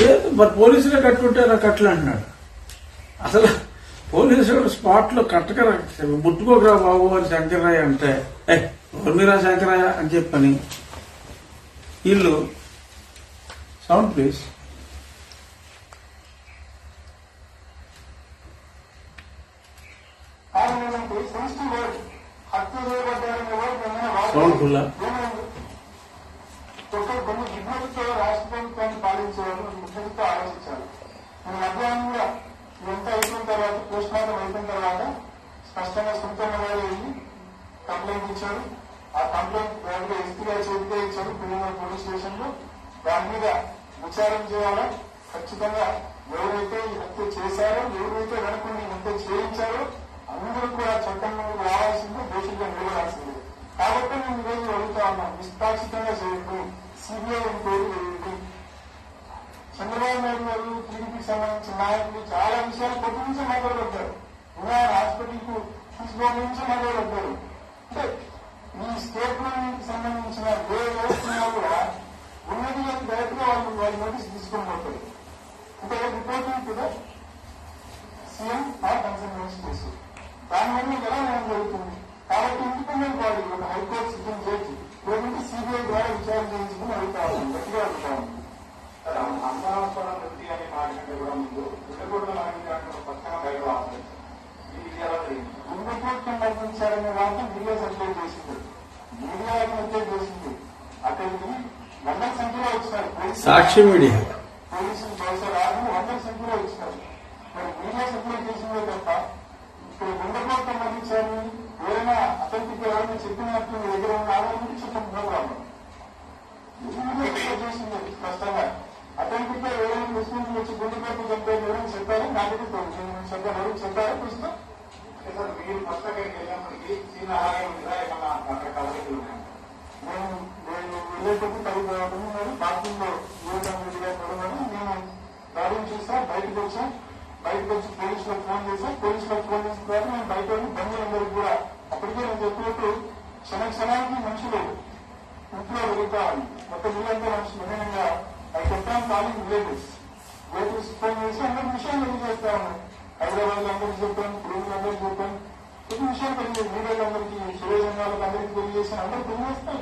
లేదు మరి పోలీసులే కట్టుంటారా కట్టలు అంటున్నాడు. అసలు పోలీసులు స్పాట్లో కట్టకరా. ముట్టుకోకరా బాబు అని శంకరయ్య అంటే ఏ మీరా శంకరయ్య అని చెప్పని. వీళ్ళు సౌండ్ ప్లీజ్. కానీ నేనంటే మధ్యాహ్నం కూడా ఎంత అయిపోయిన తర్వాత పోస్ట్ మార్టం అయిపోయిన తర్వాత స్పష్టంగా సుంతమ్మ గారు వెళ్ళి కంప్లైంట్ ఇచ్చారు. ఆ కంప్లైంట్ దాంట్లో ఎస్పీ గారు చేతికే ఇచ్చారు. పిల్లల పోలీస్ స్టేషన్లో దాని మీద విచారణ చేయాలా? ఖచ్చితంగా ఎవరైతే ఈ హత్య చేశారో ఎవరైతే వెనుకొని హత్య చేయించారో అందరూ కూడా చట్టం రావాల్సిందే దోషులుగా నిలబడాల్సిందే. కాబట్టి నేను ఈరోజు అడుగుతా ఉన్నాం నిష్పాక్షితంగా చేయండి. నాయకులు చాలా విషయాలు కొద్ది నుంచి మాట్లాడబడ్డారు. ఉన్నారు హాస్పిటల్కు తీసుకోవడం నుంచి మాట్లాడబడ్డారు. అంటే ఈ స్టేట్మెంట్ సంబంధించిన ఏ వ్యవస్థ కూడా ఉన్నది అని డైరెక్ట్గా వాళ్ళు వాళ్ళ నోటీస్ తీసుకొని పోతారు. అంటే రిపోర్టింగ్ కూడా సీఎం ఆర్ కన్సల్టెన్సీ చేసి దానివల్ల ఎలా న్యాయం జరుగుతుంది? కాబట్టి ఇండిపెండెంట్ బాడీ ఒక హైకోర్టు సిద్ధం చేసి లేకుంటే సిబిఐ ద్వారా విచారణ చేయించుకుని అడుగుతారు. సాక్షి మీడియా. చెప్పారు నాకు చెప్పారు చెప్పారు మీరు ఫస్ట్ వెళ్ళినప్పటికీ సీన్ అలాగే ఉందా ఏమన్నా రకరకాల వ్యక్తులు ఉన్నాయా? నేను నేను వెళ్ళేటప్పుడు పది ఉన్నారు పార్కింగ్ లో యువజన రెడ్డి గారు పడున్నాను నేను గాడిని చూసా బయటకు వచ్చా బయటకు వచ్చి పోలీసులకు ఫోన్ చేశా పోలీసులకు ఫోన్ చేసిన తర్వాత నేను బయట ఉండి బంధువులందరికీ కూడా అప్పటికే నేను చెప్పినట్టు క్షణ క్షణానికి మనుషులు ఇంట్లో వెళ్తామని మొత్తం వీళ్ళంతా మనుషులు వినయంగా అది చెప్పాను కాలింగ్ విలేజెస్ విలేజెస్ ఫోన్ చేసి అందరి విషయాలు తెలియజేస్తా ఉన్నాను హైదరాబాద్ లో అందరికీ చెప్పాను పురుగులు అందరికీ చెప్పాను కొన్ని విషయాలు తెలియజేసి మీడియాలందరికీ సురేష్ సంఘాలకు అందరికీ తెలియజేసి అందరూ తెలియజేస్తా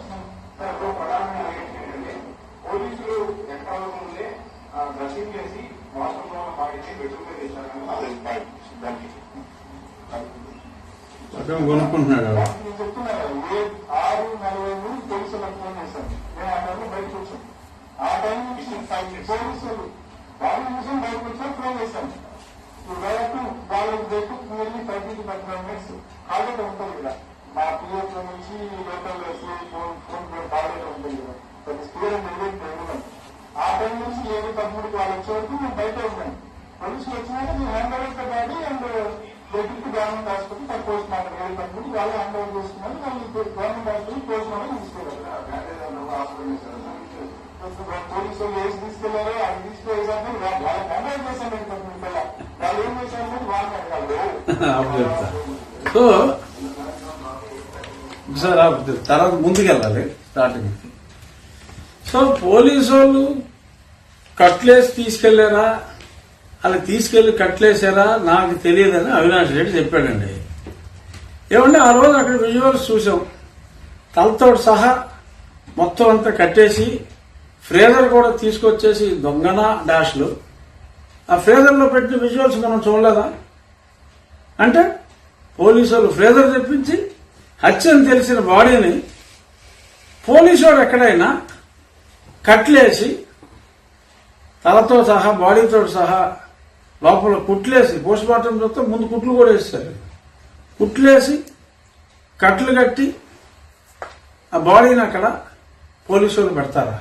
డ్రెస్సింగ్ చేసి వాష్రూమ్లో పాటించి బెడ్రూమ్ మీద చేశారు కానీ అది పాయింట్ దానికి కొనుక్కుంటున్నాడు ఏ ఆరు నలభై మూడు పోలీసులకు ఫోన్ చేశాను నేను ఆ టైంలో బయటకు వచ్చాను. ఆ టైం నుంచి పోలీసులు వాళ్ళు నిమిషం బయటకు వచ్చాను ఫోన్ చేశాను ఇప్పుడు పదమూడుకి వాళ్ళు వచ్చే వరకు నేను బయట ఉన్నాను పోలీసులు వచ్చినాక నేను hand over the body and దగ్గరికి గవర్నమెంట్ హాస్పిటల్ పోస్ట్ మార్టం ఏడు పదమూడు వాళ్ళు హ్యాండ్ ఓవర్ చేసుకున్నారు. వాళ్ళు గవర్నమెంట్ హాస్పిటల్ పోస్ట్ మార్టం తీసుకెళ్ళారు. సార్ పోలీసులు వేసి తీసుకెళ్ళారో అది తీసుకువేసాను వాళ్ళ కంట్రోల్ చేశాను పిల్ల వాళ్ళు ఏం చేశారు వాళ్ళని అడగాలి. సో ఆపు. తర్వాత ముందుకెళ్ళాలి స్టార్టింగ్ సో పోలీసు వాళ్ళు కట్లేసి తీసుకెళ్ళారా అలా తీసుకెళ్ళి కట్లేసారా నాకు తెలియదని అవినాష్ రెడ్డి చెప్పాడండి. ఏమంటే ఆ రోజు అక్కడ విజువల్స్ చూసాం తలతో సహా మొత్తం అంతా కట్టేసి ఫ్రేజర్ కూడా తీసుకొచ్చేసి దొంగన డాష్లు. ఆ ఫ్రేజర్లో పెట్టిన విజువల్స్ మనం చూడలేదా? అంటే పోలీసు వాళ్ళు ఫ్రేజర్ తెప్పించి హత్యని తెలిసిన బాడీని పోలీసు వాడు ఎక్కడైనా కట్లేసి తలతో సహా బాడీతో సహా లోపల కుట్లేసి పోస్ట్ మార్టం చూస్తే ముందు కుట్లు కూడా వేస్తారు. కుట్లేసి కట్లు కట్టి ఆ బాడీని అక్కడ పోలీసు వాళ్ళు పెడతారా?